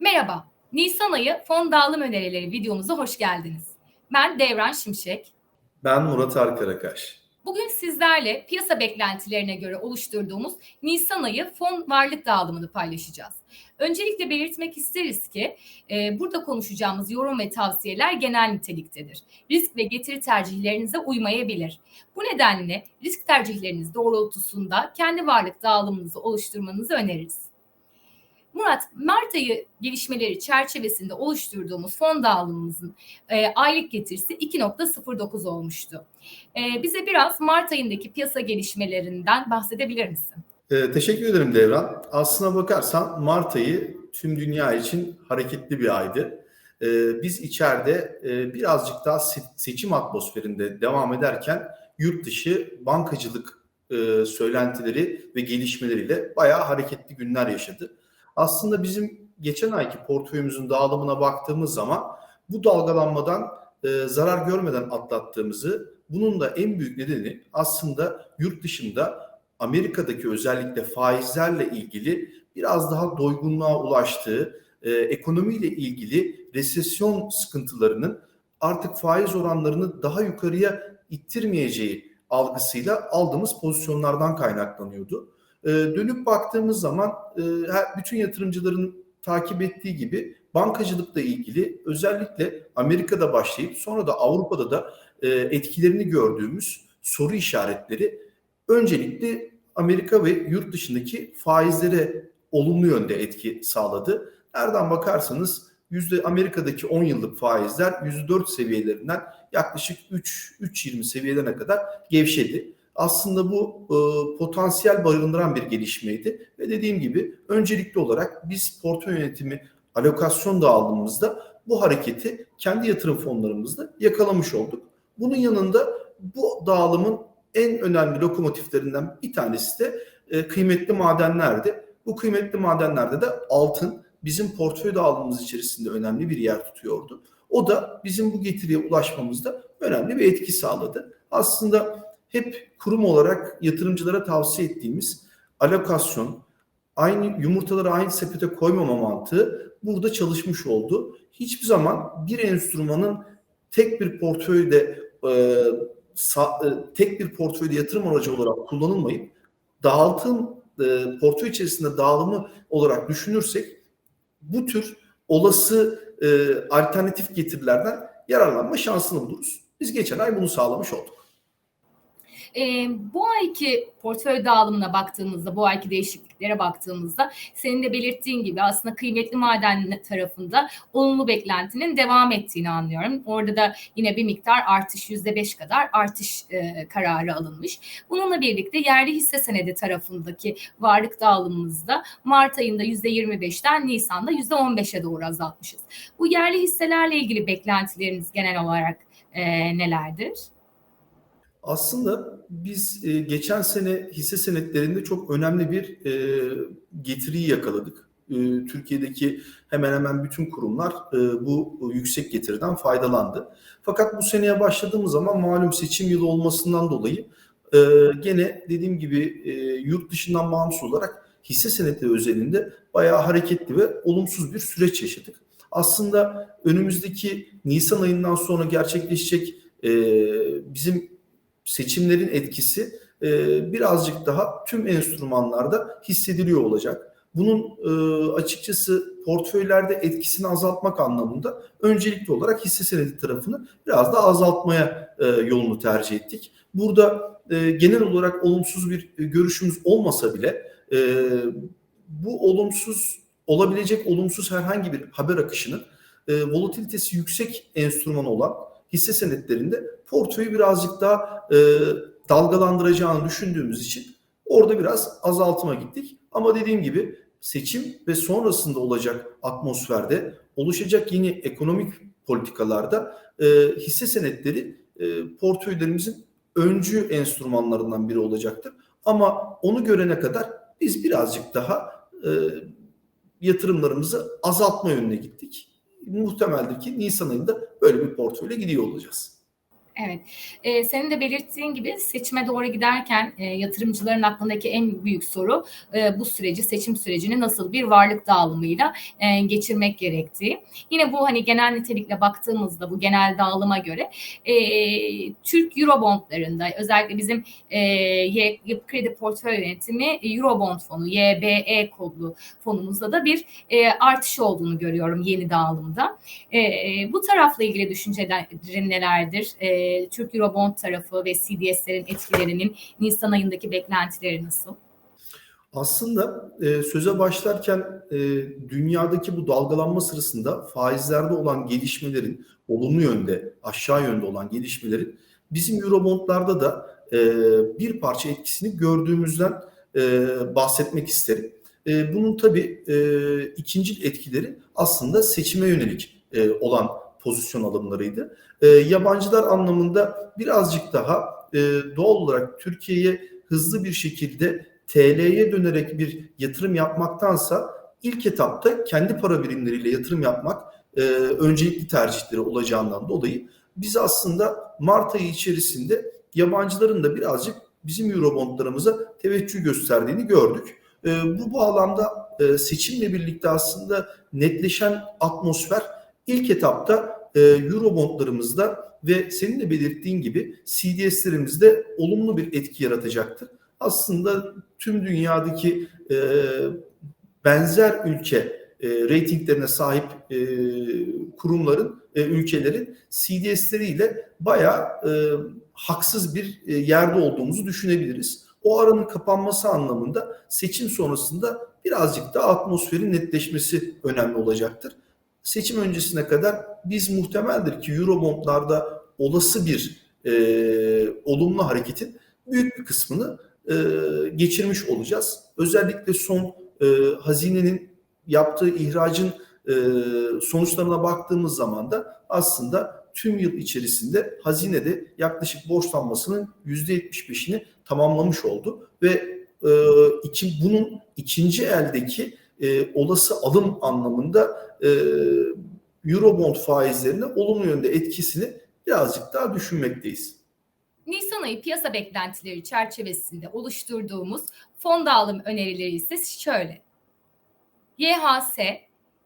Merhaba, Nisan ayı fon dağılım önerileri videomuza hoş geldiniz. Ben Devran Şimşek. Ben Murat Arkarakaş. Bugün sizlerle piyasa beklentilerine göre oluşturduğumuz Nisan ayı fon varlık dağılımını paylaşacağız. Öncelikle belirtmek isteriz ki e, burada konuşacağımız yorum ve tavsiyeler genel niteliktedir. Risk ve getiri tercihlerinize uymayabilir. Bu nedenle risk tercihleriniz doğrultusunda kendi varlık dağılımınızı oluşturmanızı öneririz. Murat, Mart ayı gelişmeleri çerçevesinde oluşturduğumuz fon dağılımımızın e, aylık getirisi 2.09 olmuştu. E, bize biraz Mart ayındaki piyasa gelişmelerinden bahsedebilir misin? Ee, teşekkür ederim Devran. Aslına bakarsan Mart ayı tüm dünya için hareketli bir aydı. Ee, biz içeride e, birazcık daha se- seçim atmosferinde devam ederken yurt dışı bankacılık e, söylentileri ve gelişmeleriyle bayağı hareketli günler yaşadı. Aslında bizim geçen ayki portföyümüzün dağılımına baktığımız zaman bu dalgalanmadan e, zarar görmeden atlattığımızı, bunun da en büyük nedeni aslında yurt dışında Amerika'daki özellikle faizlerle ilgili biraz daha doygunluğa ulaştığı, e, ekonomiyle ilgili resesyon sıkıntılarının artık faiz oranlarını daha yukarıya ittirmeyeceği algısıyla aldığımız pozisyonlardan kaynaklanıyordu. E, dönüp baktığımız zaman e, bütün yatırımcıların takip ettiği gibi bankacılıkla ilgili özellikle Amerika'da başlayıp sonra da Avrupa'da da e, etkilerini gördüğümüz soru işaretleri öncelikle Amerika ve yurt dışındaki faizlere olumlu yönde etki sağladı. Nereden bakarsanız yüzde Amerika'daki 10 yıllık faizler %4 seviyelerinden yaklaşık 3 3.20 seviyelerine kadar gevşedi. Aslında bu e, potansiyel barındıran bir gelişmeydi ve dediğim gibi öncelikli olarak biz portföy yönetimi alokasyon dağılımımızda bu hareketi kendi yatırım fonlarımızda yakalamış olduk. Bunun yanında bu dağılımın en önemli lokomotiflerinden bir tanesi de e, kıymetli madenlerdi. Bu kıymetli madenlerde de altın bizim portföy dağılımımız içerisinde önemli bir yer tutuyordu. O da bizim bu getiriye ulaşmamızda önemli bir etki sağladı. Aslında hep kurum olarak yatırımcılara tavsiye ettiğimiz alokasyon, aynı yumurtaları aynı sepete koymama mantığı burada çalışmış oldu. Hiçbir zaman bir enstrümanın tek bir portföyde e, sa, e, tek bir portföyde yatırım aracı olarak kullanılmayıp dağıtım e, portföy içerisinde dağılımı olarak düşünürsek bu tür olası e, alternatif getirilerden yararlanma şansını buluruz. Biz geçen ay bunu sağlamış olduk. E, bu ayki portföy dağılımına baktığımızda, bu ayki değişikliklere baktığımızda senin de belirttiğin gibi aslında kıymetli maden tarafında olumlu beklentinin devam ettiğini anlıyorum. Orada da yine bir miktar artış yüzde beş kadar artış e, kararı alınmış. Bununla birlikte yerli hisse senedi tarafındaki varlık dağılımımızda Mart ayında yüzde yirmi beşten Nisan'da yüzde on beşe doğru azaltmışız. Bu yerli hisselerle ilgili beklentileriniz genel olarak e, nelerdir? Aslında biz e, geçen sene hisse senetlerinde çok önemli bir e, getiriyi yakaladık. E, Türkiye'deki hemen hemen bütün kurumlar e, bu yüksek getiriden faydalandı. Fakat bu seneye başladığımız zaman malum seçim yılı olmasından dolayı e, gene dediğim gibi e, yurt dışından bağımsız olarak hisse senetleri özelinde bayağı hareketli ve olumsuz bir süreç yaşadık. Aslında önümüzdeki Nisan ayından sonra gerçekleşecek e, bizim seçimlerin etkisi e, birazcık daha tüm enstrümanlarda hissediliyor olacak. Bunun e, açıkçası portföylerde etkisini azaltmak anlamında öncelikli olarak hisse senedi tarafını biraz da azaltmaya e, yolunu tercih ettik. Burada e, genel olarak olumsuz bir görüşümüz olmasa bile e, bu olumsuz olabilecek olumsuz herhangi bir haber akışının e, volatilitesi yüksek enstrüman olan hisse senetlerinde portföyü birazcık daha e, dalgalandıracağını düşündüğümüz için orada biraz azaltıma gittik. Ama dediğim gibi seçim ve sonrasında olacak atmosferde oluşacak yeni ekonomik politikalarda e, hisse senetleri e, portföylerimizin öncü enstrümanlarından biri olacaktır. Ama onu görene kadar biz birazcık daha e, yatırımlarımızı azaltma yönüne gittik. Muhtemeldir ki Nisan ayında böyle bir portföyle gidiyor olacağız. Evet. Ee, senin de belirttiğin gibi seçime doğru giderken e, yatırımcıların aklındaki en büyük soru e, bu süreci, seçim sürecini nasıl bir varlık dağılımıyla e, geçirmek gerektiği. Yine bu hani genel nitelikle baktığımızda bu genel dağılıma göre e, Türk Eurobondlarında özellikle bizim e, Y- Kredi Portföy Yönetimi Eurobond fonu YBE kodlu fonumuzda da bir e, artış olduğunu görüyorum yeni dağılımda. E, bu tarafla ilgili düşüncelerin nelerdir? E, Türk Eurobond tarafı ve CDS'lerin etkilerinin Nisan ayındaki beklentileri nasıl? Aslında e, söze başlarken e, dünyadaki bu dalgalanma sırasında faizlerde olan gelişmelerin olumlu yönde, aşağı yönde olan gelişmelerin bizim Eurobondlarda da e, bir parça etkisini gördüğümüzden e, bahsetmek isterim. E, bunun tabii e, ikinci etkileri aslında seçime yönelik e, olan pozisyon alımlarıydı. E, yabancılar anlamında birazcık daha e, doğal olarak Türkiye'ye hızlı bir şekilde TL'ye dönerek bir yatırım yapmaktansa ilk etapta kendi para birimleriyle yatırım yapmak e, öncelikli tercihleri olacağından dolayı biz aslında Mart ayı içerisinde yabancıların da birazcık bizim Eurobondlarımıza teveccüh gösterdiğini gördük. E, bu bağlamda e, seçimle birlikte aslında netleşen atmosfer ilk etapta e, Eurobondlarımızda ve senin de belirttiğin gibi CDS'lerimizde olumlu bir etki yaratacaktır. Aslında tüm dünyadaki e, benzer ülke e, reytinglerine sahip e, kurumların, e, ülkelerin CDS'leriyle bayağı e, haksız bir e, yerde olduğumuzu düşünebiliriz. O aranın kapanması anlamında seçim sonrasında birazcık da atmosferin netleşmesi önemli olacaktır. Seçim öncesine kadar biz muhtemeldir ki Eurobondlarda olası bir e, olumlu hareketin büyük bir kısmını e, geçirmiş olacağız. Özellikle son e, hazinenin yaptığı ihracın e, sonuçlarına baktığımız zaman da aslında tüm yıl içerisinde hazinede yaklaşık borçlanmasının %75'ini tamamlamış oldu ve e, iki, bunun ikinci eldeki e, olası alım anlamında e, Eurobond faizlerine olumlu yönde etkisini birazcık daha düşünmekteyiz. Nisan ayı piyasa beklentileri çerçevesinde oluşturduğumuz fon dağılım önerileri ise şöyle. YHS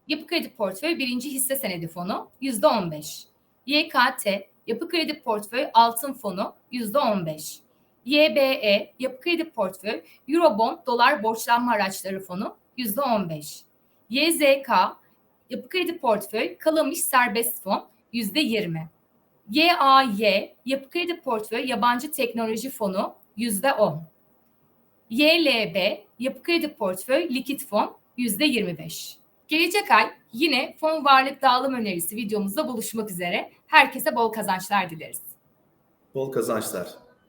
Yapı Kredi Portföy birinci hisse senedi fonu %15. YKT Yapı Kredi Portföy altın fonu %15. YBE Yapı Kredi Portföy Eurobond dolar borçlanma araçları fonu %15. YZK Yapı Kredi Portföy kalamış serbest fon %20. YAY Yapı Kredi Portföy Yabancı Teknoloji Fonu %10. YLB Yapı Kredi Portföy Likit Fon %25. Gelecek ay yine fon varlık dağılım önerisi videomuzda buluşmak üzere. Herkese bol kazançlar dileriz. Bol kazançlar.